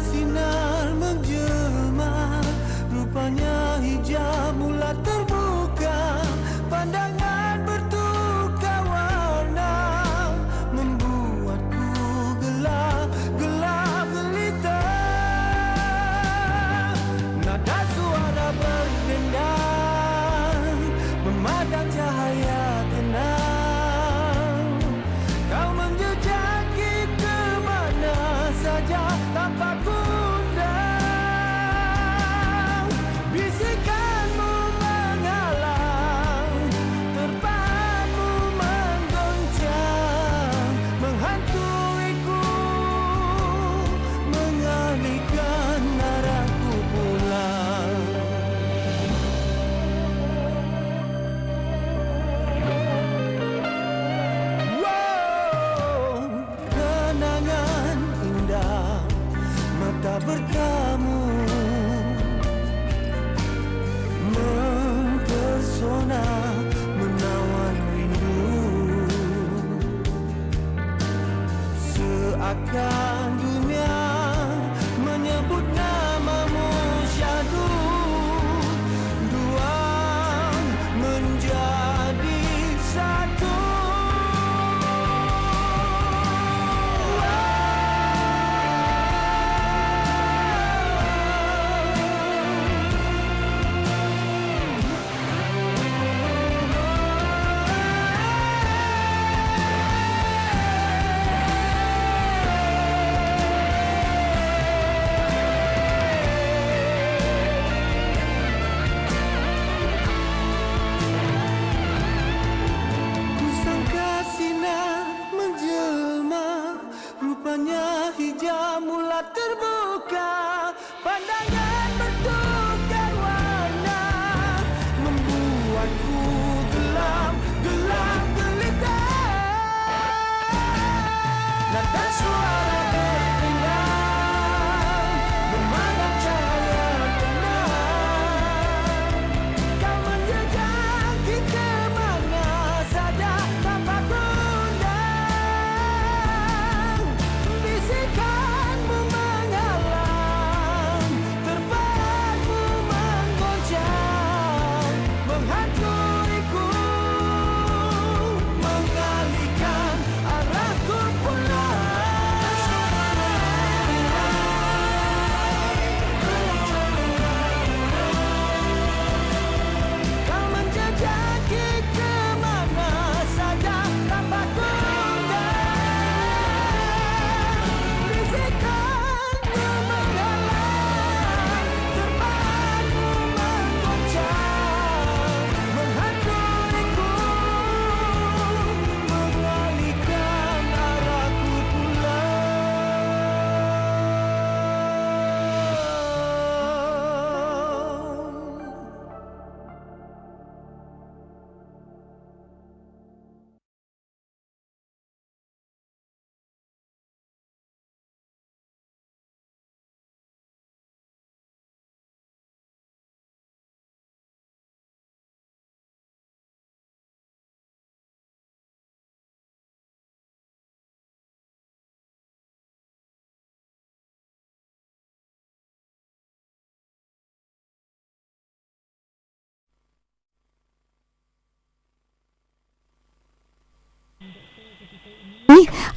sinar menjelma. Rupanya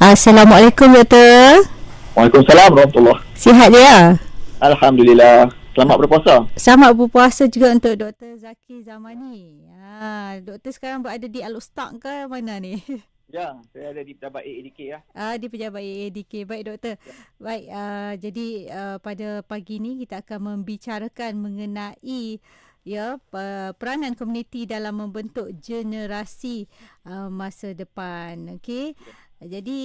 Assalamualaikum doktor. Waalaikumsalam warahmatullahi Sihat dia? Alhamdulillah. Selamat berpuasa. Selamat berpuasa juga untuk Dr. Zaki Zamani. Ha, doktor sekarang berada di Al-Ustaq ke mana ni? Ya, saya ada di pejabat AADK ya. Ah di pejabat AADK. Baik doktor. Baik uh, jadi uh, pada pagi ni kita akan membicarakan mengenai ya pe- peranan komuniti dalam membentuk generasi uh, masa depan. Okey. Jadi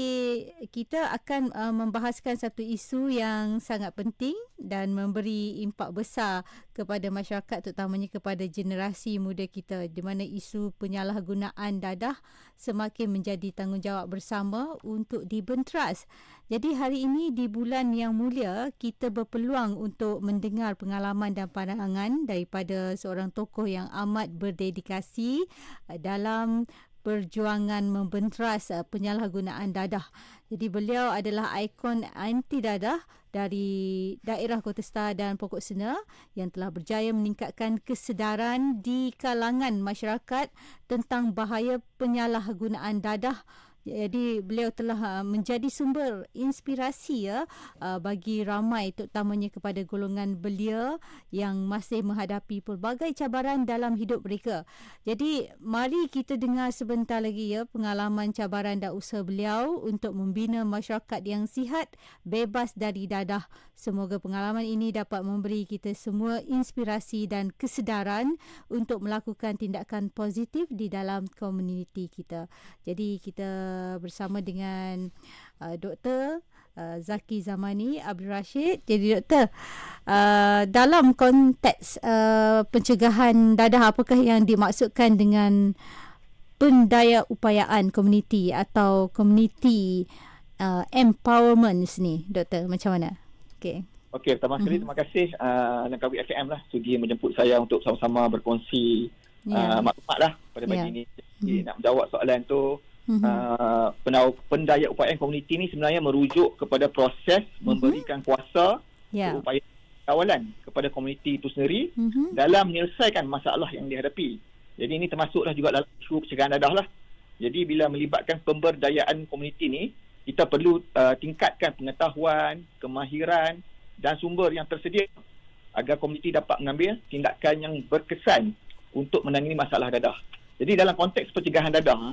kita akan uh, membahaskan satu isu yang sangat penting dan memberi impak besar kepada masyarakat terutamanya kepada generasi muda kita di mana isu penyalahgunaan dadah semakin menjadi tanggungjawab bersama untuk dibenteras. Jadi hari ini di bulan yang mulia kita berpeluang untuk mendengar pengalaman dan pandangan daripada seorang tokoh yang amat berdedikasi uh, dalam perjuangan membenteras uh, penyalahgunaan dadah. Jadi beliau adalah ikon anti dadah dari daerah Kota Star dan Pokok Sena yang telah berjaya meningkatkan kesedaran di kalangan masyarakat tentang bahaya penyalahgunaan dadah jadi beliau telah uh, menjadi sumber inspirasi ya uh, bagi ramai terutamanya kepada golongan belia yang masih menghadapi pelbagai cabaran dalam hidup mereka. Jadi mari kita dengar sebentar lagi ya pengalaman cabaran dan usaha beliau untuk membina masyarakat yang sihat bebas dari dadah. Semoga pengalaman ini dapat memberi kita semua inspirasi dan kesedaran untuk melakukan tindakan positif di dalam komuniti kita. Jadi kita bersama dengan uh, Dr. Uh, Zaki Zamani Abdul Rashid. Jadi doktor, uh, dalam konteks uh, pencegahan dadah apakah yang dimaksudkan dengan pendaya upayaan komuniti atau komuniti uh, empowerment ni doktor macam mana? Okey. Okey, pertama sekali Mhm. terima kasih uh, Langkawi FM lah sudi menjemput saya untuk sama-sama berkongsi Ya. uh, maklumat lah pada pagi Ya. ini. Jadi Mhm. nak menjawab soalan tu, Mhm. uh, pendaya upayaan komuniti ni sebenarnya merujuk kepada proses memberikan kuasa Mhm. ya. upaya kawalan kepada komuniti itu sendiri Mhm. dalam menyelesaikan masalah yang dihadapi. Jadi ini termasuklah juga dalam isu pencegahan dadah lah. Jadi bila melibatkan pemberdayaan komuniti ni, kita perlu uh, tingkatkan pengetahuan, kemahiran dan sumber yang tersedia agar komuniti dapat mengambil tindakan yang berkesan untuk menangani masalah dadah. Jadi dalam konteks pencegahan dadah,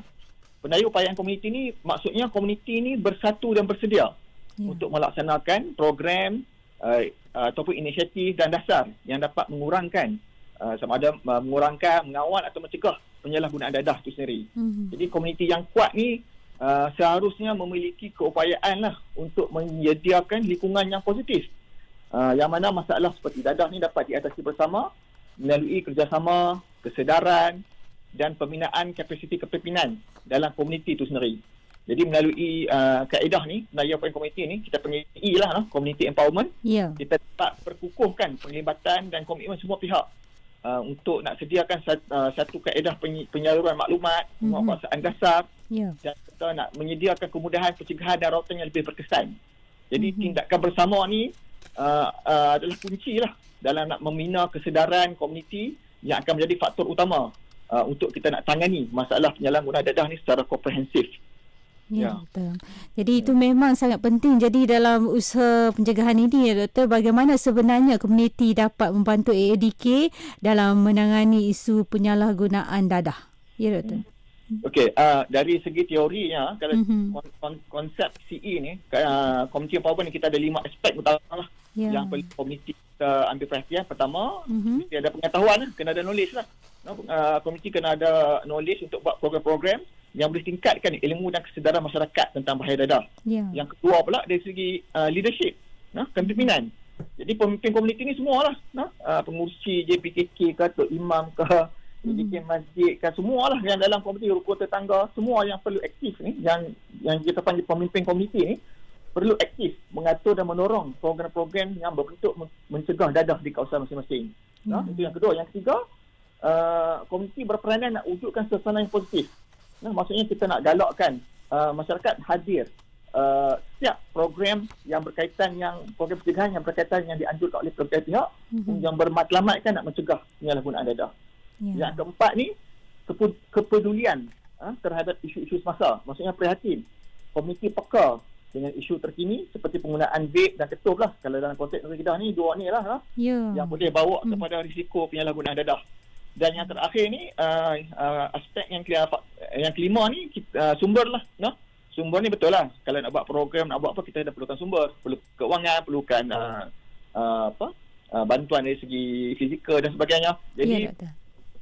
pendaya upayaan komuniti ni maksudnya komuniti ni bersatu dan bersedia Ya. untuk melaksanakan program uh, ataupun inisiatif dan dasar yang dapat mengurangkan uh, sama ada uh, mengurangkan, mengawal atau mencegah penyalahgunaan dadah itu sendiri. Mhm. Jadi komuniti yang kuat ni uh, seharusnya memiliki keupayaan lah untuk menyediakan lingkungan yang positif. Uh, yang mana masalah seperti dadah ni dapat diatasi bersama melalui kerjasama, kesedaran dan pembinaan kapasiti kepimpinan dalam komuniti itu sendiri. Jadi melalui uh, kaedah ni, pendaya upayaan komuniti ni, kita panggil E lah, lah community empowerment Ya. kita dapat perkukuhkan penglibatan dan komitmen semua pihak uh, untuk nak sediakan satu, uh, satu kaedah penyaluran maklumat, Mhm. penguasaan dasar Ya. dan kita nak menyediakan kemudahan pencegahan dan rawatan yang lebih berkesan. Jadi Mhm. tindakan bersama ni uh, uh, adalah kunci lah dalam nak membina kesedaran komuniti yang akan menjadi faktor utama uh, untuk kita nak tangani masalah penyalahgunaan dadah ni secara komprehensif. Ya, Ya. betul. Jadi itu memang sangat penting. Jadi dalam usaha pencegahan ini ya doktor, bagaimana sebenarnya komuniti dapat membantu AADK dalam menangani isu penyalahgunaan dadah? Ya doktor. Okey, uh, dari segi teorinya kalau Mhm. kon- kon- konsep CE ni uh, community empowerment ni kita ada lima aspek utama lah Ya. yang perlu komuniti kita ambil perhatian pertama Mhm. mesti ada pengetahuan lah, kena ada knowledge lah no, uh, komuniti kena ada knowledge untuk buat program-program yang boleh tingkatkan ilmu dan kesedaran masyarakat tentang bahaya dadah Ya. yang kedua pula dari segi uh, leadership no, kepimpinan jadi pemimpin komuniti ni semua lah no, uh, pengurusi JPKK ke Tok Imam ke JPK masjid ke semua lah yang dalam komuniti rukun tetangga semua yang perlu aktif ni yang yang kita panggil pemimpin komuniti ni perlu aktif mengatur dan mendorong program-program yang berbentuk men- mencegah dadah di kawasan masing-masing. Ya. Nah, itu yang kedua. Yang ketiga, uh, komuniti berperanan nak wujudkan suasana yang positif. Nah, maksudnya kita nak galakkan uh, masyarakat hadir uh, setiap program yang berkaitan yang program pencegahan yang berkaitan yang dianjurkan oleh pelbagai pihak Mhm. yang bermatlamatkan nak mencegah penyalahgunaan dadah. Ya. Yang keempat ni kepedulian ha, terhadap isu-isu semasa. Maksudnya prihatin. Komuniti peka dengan isu terkini seperti penggunaan vape dan ketum lah. Kalau dalam konteks negeri kita ni dua ni lah ha, Ya. yang boleh bawa Hmm. kepada risiko penyalahgunaan dadah. Dan yang terakhir ni uh, uh, aspek yang kelima, yang kelima ni kita, uh, sumber lah. No? Sumber ni betul lah. Kalau nak buat program, nak buat apa kita ada perlukan sumber. Perlu keuangan, perlukan uh, uh, apa uh, bantuan dari segi fizikal dan sebagainya. Jadi Ya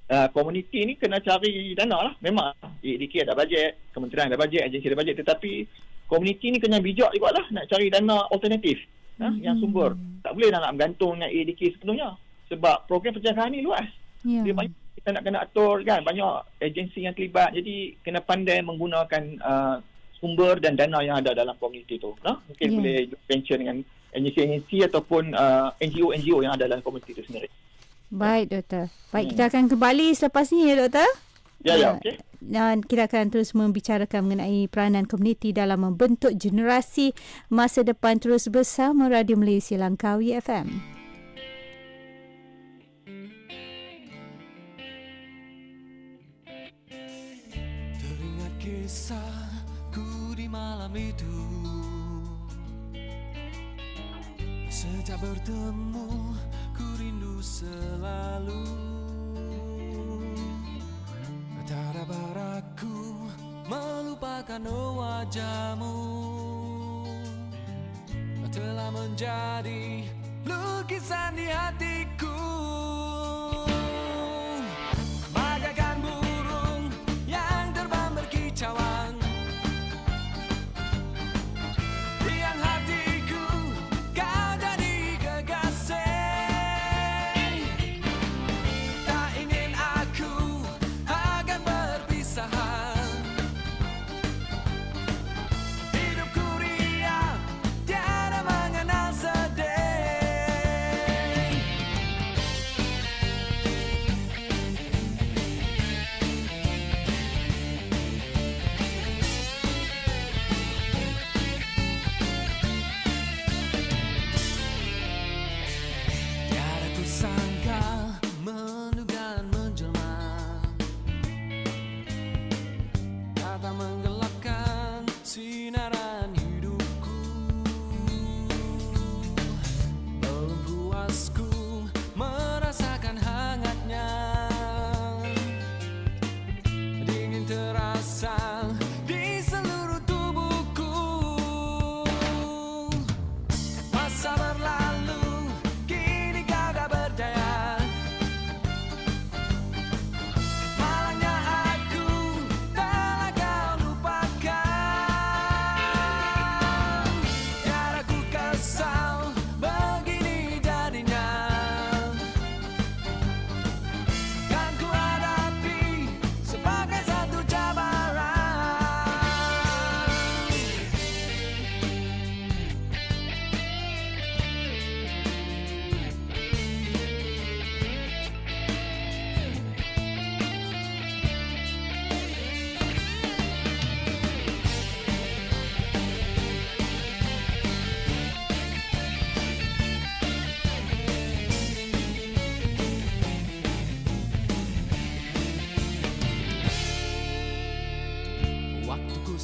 uh, komuniti ni kena cari dana lah memang EDK ada bajet, kementerian ada bajet, agensi ada bajet tetapi komuniti ni kena bijak juga lah nak cari dana alternatif ha, Mhm. yang sumber. Tak boleh nak, nak bergantung dengan EDK sepenuhnya. Sebab program pencegahan ni luas. Ya. Dia banyak kita nak kena atur kan banyak agensi yang terlibat jadi kena pandai menggunakan uh, sumber dan dana yang ada dalam komuniti tu no? mungkin yeah. boleh venture dengan agensi-agensi ataupun uh, NGO-NGO yang ada dalam komuniti itu sendiri Baik doktor. Baik Hmm. kita akan kembali selepas ni ya doktor. Ya ya Ah, okey. Dan kita akan terus membicarakan mengenai peranan komuniti dalam membentuk generasi masa depan terus bersama Radio Malaysia Langkawi FM. Teringat kisahku di malam itu. Sejak bertemu ku rindu selalu Tak dapat aku melupakan wajahmu. Telah menjadi lukisan di hatiku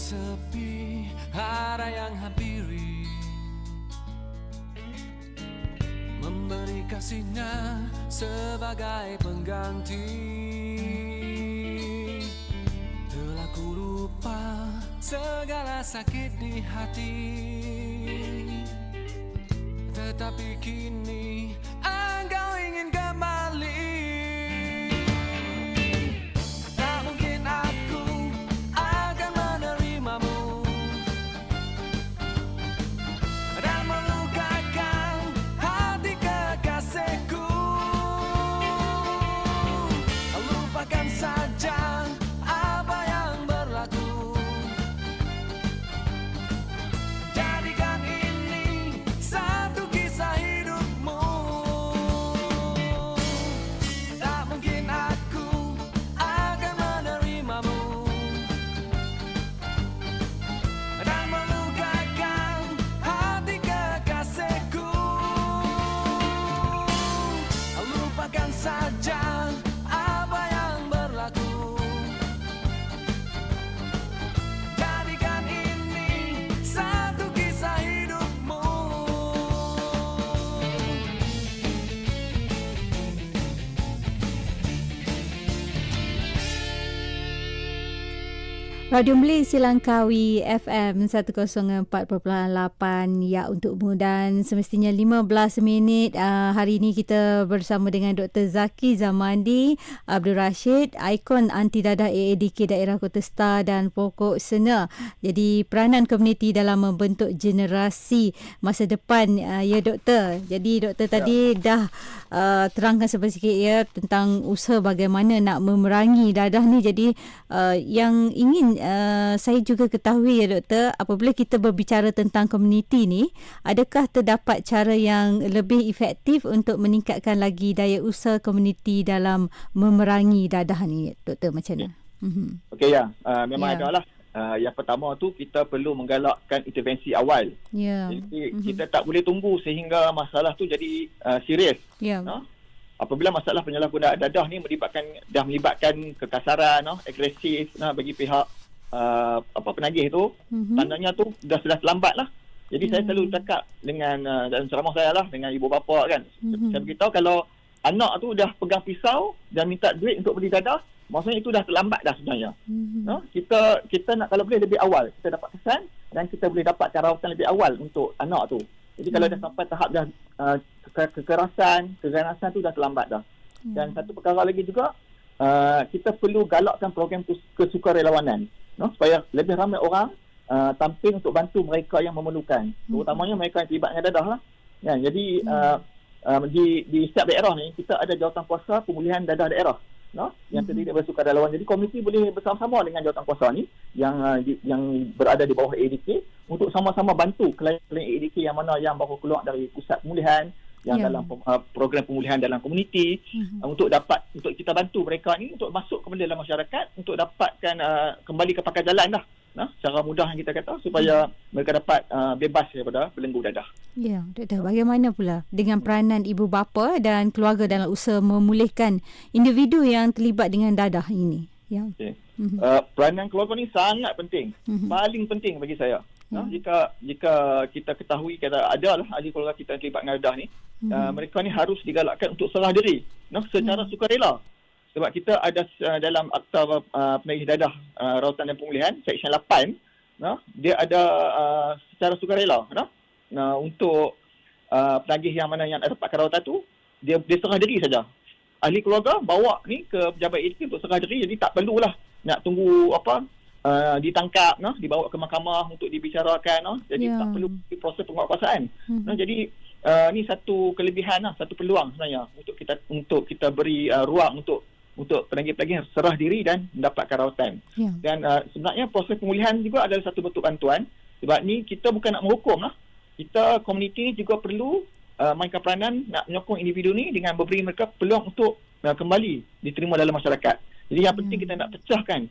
sepi, ada yang hampiri. Memberi kasihnya sebagai pengganti. Telah ku lupa segala sakit di hati. Tetapi kini Radio Malaysia Langkawi FM 104.8 ya untukmu dan semestinya 15 minit uh, hari ini kita bersama dengan Dr. Zaki Zamandi Abdul Rashid ikon anti dadah AADK daerah Kota Star dan pokok sena jadi peranan komuniti dalam membentuk generasi masa depan uh, ya doktor jadi doktor ya. tadi dah uh, terangkan sedikit ya tentang usaha bagaimana nak memerangi dadah ni jadi uh, yang ingin uh, saya juga ketahui ya doktor apabila kita berbicara tentang komuniti ni adakah terdapat cara yang lebih efektif untuk meningkatkan lagi daya usaha komuniti dalam memerangi dadah ni doktor macam mana? Mm-hmm. Okey ya, uh, memang yeah. ada lah. Uh, yang pertama tu kita perlu menggalakkan intervensi awal. Yeah. Jadi mm-hmm. kita tak boleh tunggu sehingga masalah tu jadi uh, serius. Yeah. No? Apabila masalah penyalahgunaan dadah ni melibatkan dah melibatkan kekasaran, no? agresif no? bagi pihak uh, apa penagih tu mm-hmm. tandanya tu dah sudah terlambat lah jadi mm-hmm. saya selalu mhm. cakap dengan uh, dalam ceramah saya lah dengan ibu bapa kan mm-hmm. saya beritahu kalau anak tu dah pegang pisau dan minta duit untuk beli dadah maksudnya itu dah terlambat dah sebenarnya mm-hmm. no? kita kita nak kalau boleh lebih awal kita dapat kesan dan kita boleh dapat rawatan lebih awal untuk anak tu jadi mm-hmm. kalau dah mhm. sampai tahap dah uh, kekerasan keganasan tu dah terlambat dah mm-hmm. dan satu perkara lagi juga uh, kita perlu galakkan program kesukarelawanan no? supaya lebih ramai orang uh, tampil untuk bantu mereka yang memerlukan hmm. terutamanya mereka yang terlibat dengan dadah lah ya, jadi hmm. uh, uh, di, di setiap daerah ni kita ada jawatan kuasa pemulihan dadah daerah no? yang terdiri hmm. dari sukarelawan jadi komisi boleh bersama-sama dengan jawatan kuasa ni yang uh, di, yang berada di bawah ADK untuk sama-sama bantu klien-klien ADK yang mana yang baru keluar dari pusat pemulihan yang yeah. dalam uh, program pemulihan dalam komuniti uh-huh. uh, untuk dapat untuk kita bantu mereka ni untuk masuk kembali dalam masyarakat untuk dapatkan uh, kembali ke pakai jalan dah nah secara mudah yang kita kata supaya uh-huh. mereka dapat uh, bebas daripada belenggu dadah. Ya, yeah, bagaimana pula dengan peranan ibu bapa dan keluarga dalam usaha memulihkan individu yang terlibat dengan dadah ini? Ya. Okay. Uh-huh. Uh, peranan keluarga ni sangat penting. Uh-huh. Paling penting bagi saya. Nah, hmm. jika jika kita ketahui kata ada lah ahli keluarga kita yang terlibat dengan dadah ni, hmm. uh, mereka ni harus digalakkan untuk serah diri, nah, secara hmm. sukarela. Sebab kita ada uh, dalam akta uh, penagih dadah uh, rawatan dan pemulihan section 8, nah, dia ada uh, secara sukarela, nah, nah untuk uh, penagih yang mana yang dapat rawatan tu, dia dia serah diri saja. Ahli keluarga bawa ni ke pejabat ADK untuk serah diri, jadi tak perlulah nak tunggu apa uh, ditangkap no dibawa ke mahkamah untuk dibicarakan no jadi yeah. tak perlu proses penguatkuasaan hmm. no jadi uh, ni satu kelebihan lah satu peluang sebenarnya untuk kita untuk kita beri uh, ruang untuk untuk penagih-penagih serah diri dan mendapatkan rawatan yeah. dan uh, sebenarnya proses pemulihan juga adalah satu bentuk bantuan sebab ni kita bukan nak menghukum lah kita komuniti ni juga perlu uh, mainkan peranan nak menyokong individu ni dengan memberi mereka peluang untuk uh, kembali diterima dalam masyarakat jadi yang penting yeah. kita nak pecahkan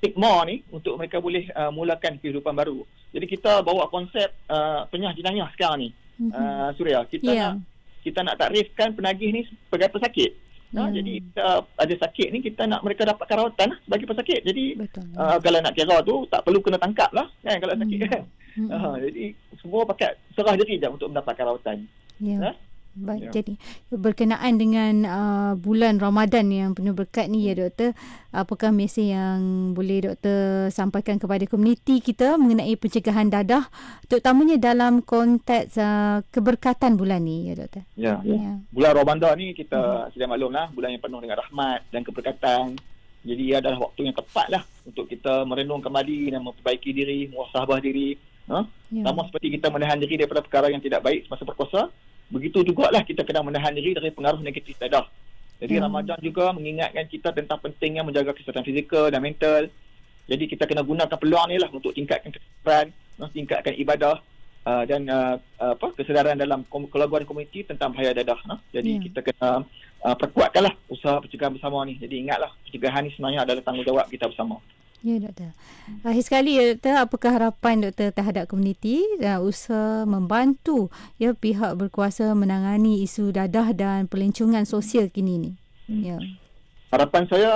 stigma ni untuk mereka boleh uh, mulakan kehidupan baru. Jadi kita bawa konsep uh, penyah jenayah sekarang ni. Mm-hmm. Uh, Surya, kita yeah. nak kita nak takrifkan penagih ni sebagai pesakit. Yeah. Uh, jadi kita ada sakit ni kita nak mereka dapat rawatan lah sebagai pesakit. Jadi uh, kalau nak kira tu tak perlu kena tangkap lah kan kalau sakit mm-hmm. kan. Uh, jadi semua pakai serah diri je untuk mendapatkan rawatan. Yeah. Uh? Baik, ya. jadi berkenaan dengan uh, bulan Ramadan yang penuh berkat ni ya doktor, apakah mesej yang boleh doktor sampaikan kepada komuniti kita mengenai pencegahan dadah terutamanya dalam konteks uh, keberkatan bulan ni ya doktor? Ya, ya. ya. Bulan Ramadan ni kita hmm. sedia maklumlah bulan yang penuh dengan rahmat dan keberkatan. Jadi ia adalah waktu yang tepat lah untuk kita merenung kembali dan memperbaiki diri, muasabah diri. Ha? Ya. Sama seperti kita menahan diri daripada perkara yang tidak baik semasa berkuasa, begitu jugalah kita kena menahan diri dari pengaruh negatif dadah. Jadi hmm. Ramadan juga mengingatkan kita tentang pentingnya menjaga kesihatan fizikal dan mental. Jadi kita kena gunakan peluang ni lah untuk tingkatkan kesedaran, tingkatkan ibadah uh, dan uh, apa kesedaran dalam keluarga dan komuniti tentang bahaya dadah. No? Jadi yeah. kita kena uh, perkuatkanlah usaha pencegahan bersama ni. Jadi ingatlah pencegahan ni sebenarnya adalah tanggungjawab kita bersama. Ya doktor. Akhir sekali ya doktor, apakah harapan doktor terhadap komuniti dan usaha membantu ya pihak berkuasa menangani isu dadah dan pelancongan sosial kini ni? Hmm. Ya. Harapan saya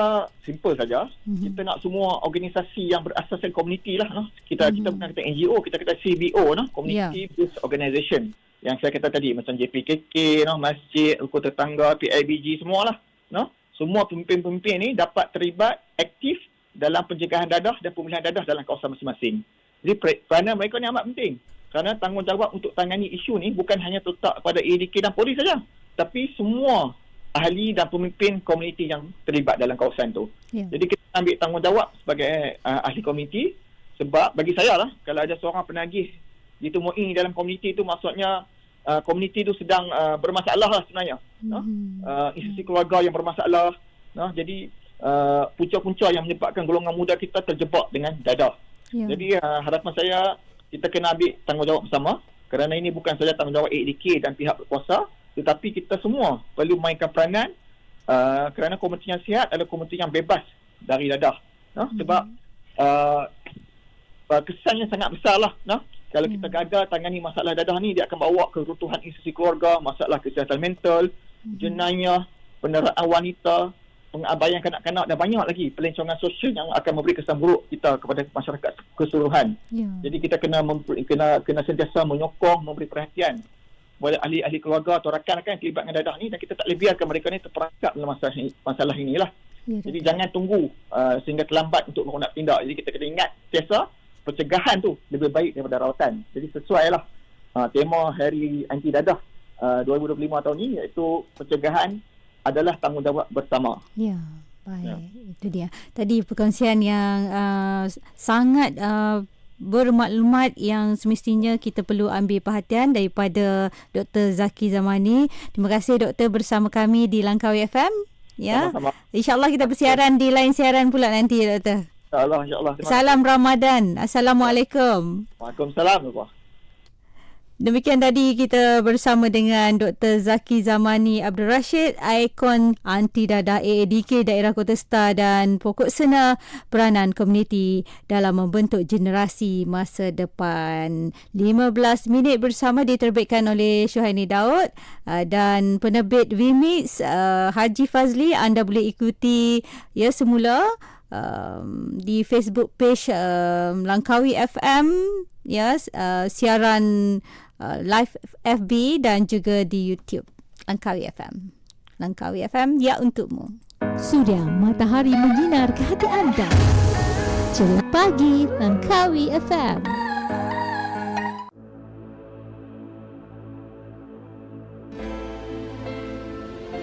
simple saja. Mm-hmm. Kita nak semua organisasi yang berasaskan komuniti lah. No? Kita mm-hmm. kita bukan kata NGO, kita kata CBO, no? Community yeah. Based Organisation. Yang saya kata tadi macam JPKK, no? masjid, rukun tetangga, PIBG semualah. No? Semua pemimpin-pemimpin ni dapat terlibat aktif dalam pencegahan dadah dan pemulihan dadah dalam kawasan masing-masing. Jadi peranan mereka ni amat penting. Kerana tanggungjawab untuk tangani isu ni bukan hanya terletak pada ADK dan polis saja. Tapi semua ahli dan pemimpin komuniti yang terlibat dalam kawasan tu. Ya. Jadi kita ambil tanggungjawab sebagai uh, ahli komuniti sebab bagi saya lah kalau ada seorang penagih ditemui dalam komuniti itu maksudnya uh, komuniti itu sedang uh, bermasalah lah sebenarnya. Mhm. Uh, institusi keluarga yang bermasalah. No? Jadi uh, punca-punca yang menyebabkan golongan muda kita terjebak dengan dadah. Ya. Jadi uh, harapan saya kita kena ambil tanggungjawab bersama kerana ini bukan saja tanggungjawab ADK dan pihak berkuasa tetapi kita semua perlu mainkan peranan uh, kerana komuniti yang sihat adalah komuniti yang bebas dari dadah. No? Sebab uh, uh, kesannya sangat besar lah. No? Kalau kita gagal tangani masalah dadah ni dia akan bawa ke runtuhan institusi keluarga, masalah kesihatan mental, jenayah, penderaan wanita, pengabaian kanak-kanak dan banyak lagi pelancongan sosial yang akan memberi kesan buruk kita kepada masyarakat keseluruhan. Ya. Jadi kita kena memberi, kena kena sentiasa menyokong, memberi perhatian kepada ahli-ahli keluarga atau rakan-rakan yang terlibat dengan dadah ni dan kita tak boleh biarkan mereka ni terperangkap dalam masalah, ini- masalah inilah. Ya, Jadi jangan tunggu uh, sehingga terlambat untuk nak tindak. Jadi kita kena ingat sentiasa pencegahan tu lebih baik daripada rawatan. Jadi sesuai lah uh, tema Hari Anti Dadah uh, 2025 tahun ni iaitu pencegahan adalah tanggungjawab bersama. Ya, baik. Ya. Itu dia. Tadi perkongsian yang uh, sangat uh, bermaklumat yang semestinya kita perlu ambil perhatian daripada Dr. Zaki Zamani. Terima kasih doktor bersama kami di Langkawi FM. Ya. InsyaAllah kita bersiaran di lain siaran pula nanti doktor. InsyaAllah, insyaAllah. Terima Salam Ramadan. Assalamualaikum. Waalaikumsalam. Demikian tadi kita bersama dengan Dr. Zaki Zamani Abdul Rashid, ikon anti dadah AADK Daerah Kota Star dan pokok sena peranan komuniti dalam membentuk generasi masa depan. 15 minit bersama diterbitkan oleh Syuhaini Daud uh, dan penerbit Vimix uh, Haji Fazli anda boleh ikuti ya semula um, di Facebook page um, Langkawi FM ya uh, siaran uh, live FB dan juga di YouTube Langkawi FM. Langkawi FM ya untukmu. Sudah matahari menyinar ke hati anda. Ceria pagi Langkawi FM.